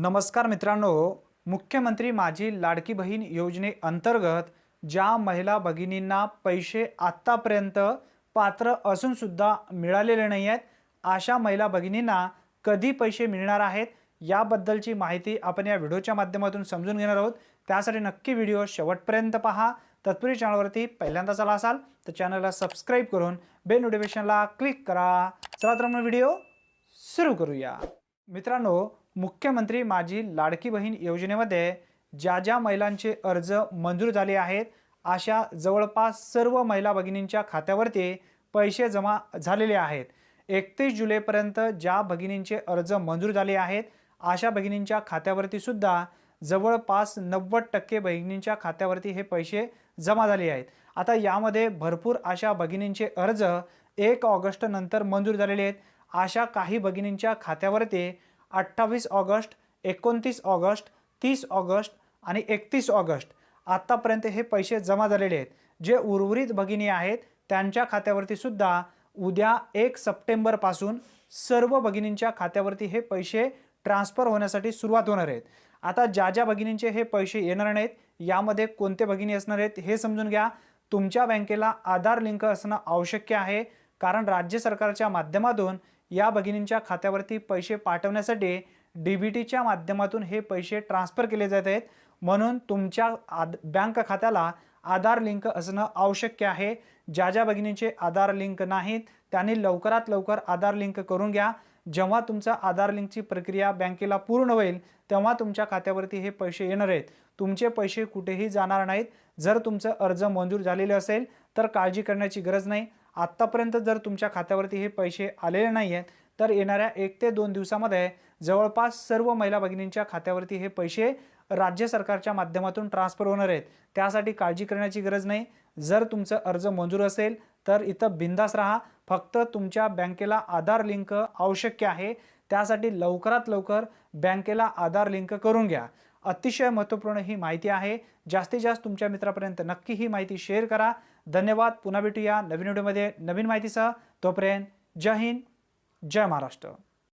नमस्कार मित्रांनो. मुख्यमंत्री माझी लाडकी बहीण योजनेअंतर्गत ज्या महिला भगिनींना पैसे आत्तापर्यंत पात्र असूनसुद्धा मिळालेले नाही आहेत अशा महिला भगिनींना कधी पैसे मिळणार आहेत याबद्दलची माहिती आपण या व्हिडिओच्या माध्यमातून समजून घेणार आहोत. त्यासाठी नक्की व्हिडिओ शेवटपर्यंत पहा. तत्पूर्वी चॅनलवरती पहिल्यांदा चला असाल तर चॅनलला सबस्क्राईब करून बेल नोटिफिकेशनला क्लिक करा. चला तर मग व्हिडिओ सुरू करूया. मित्रांनो मुख्यमंत्री माझी लाडकी बहीण योजनेमध्ये ज्या ज्या महिलांचे अर्ज मंजूर झाले आहेत अशा जवळपास सर्व महिला भगिनींच्या खात्यावरती पैसे जमा झालेले आहेत. एकतीस जुलैपर्यंत ज्या भगिनींचे अर्ज मंजूर झाले आहेत अशा भगिनींच्या खात्यावरती सुद्धा जवळपास नव्वद टक्के भगिनींच्या खात्यावरती हे पैसे जमा झाले आहेत. आता यामध्ये भरपूर अशा भगिनींचे अर्ज एक ऑगस्ट नंतर मंजूर झालेले आहेत. अशा काही भगिनींच्या खात्यावरती अठ्ठावीस ऑगस्ट एकोणतीस ऑगस्ट तीस ऑगस्ट आणि एकतीस ऑगस्ट. आत्तापर्यंत हे पैसे जमा झालेले आहेत. जे उर्वरित भगिनी आहेत त्यांच्या खात्यावरती सुद्धा उद्या एक सप्टेंबरपासून सर्व भगिनींच्या खात्यावरती हे पैसे ट्रान्सफर होण्यासाठी सुरुवात होणार आहेत. आता ज्या ज्या भगिनींचे हे पैसे येणार नाहीत यामध्ये कोणते भगिनी असणार आहेत हे समजून घ्या. तुमच्या बँकेला आधार लिंक असणं आवश्यक आहे. कारण राज्य सरकारच्या माध्यमातून या भगिनींच्या खात्यावरती पैसे पाठवण्यासाठी डी बी टीच्या माध्यमातून हे पैसे ट्रान्सफर केले जात आहेत. म्हणून तुमच्या आद बँक खात्याला आधार लिंक असणं आवश्यक आहे. ज्या ज्या भगिनींचे आधार लिंक नाहीत त्यांनी लवकरात लवकर आधार लिंक करून घ्या. जेव्हा तुमचा आधार लिंकची प्रक्रिया बँकेला पूर्ण होईल तेव्हा तुमच्या खात्यावरती हे पैसे येणार आहेत. तुमचे पैसे कुठेही जाणार नाहीत. जर तुमचं अर्ज मंजूर झालेले असेल तर काळजी करण्याची गरज नाही. आत्तापर्यंत जर तुमच्या खात्यावरती हे पैसे आलेले नाही आहेत तर येणाऱ्या एक ते दोन दिवसामध्ये जवळपास सर्व महिला भगिनींच्या खात्यावरती हे पैसे राज्य सरकारच्या माध्यमातून ट्रान्सफर होणार आहेत. त्यासाठी काळजी करण्याची गरज नाही. जर तुमचं अर्ज मंजूर असेल तर इथं बिंदास राहा. फक्त तुमच्या बँकेला आधार लिंक आवश्यक आहे. त्यासाठी लवकरात लवकर बँकेला आधार लिंक करून घ्या. अतिशय महत्त्वपूर्ण ही माहिती आहे. जास्तीत जास्त तुमच्या मित्रापर्यंत नक्की ही माहिती शेअर करा. धन्यवाद. पुन्हा भेटूया नवीन व्हिडिओमध्ये नवीन माहितीसह. तोपर्यंत जय हिंद. जय महाराष्ट्र.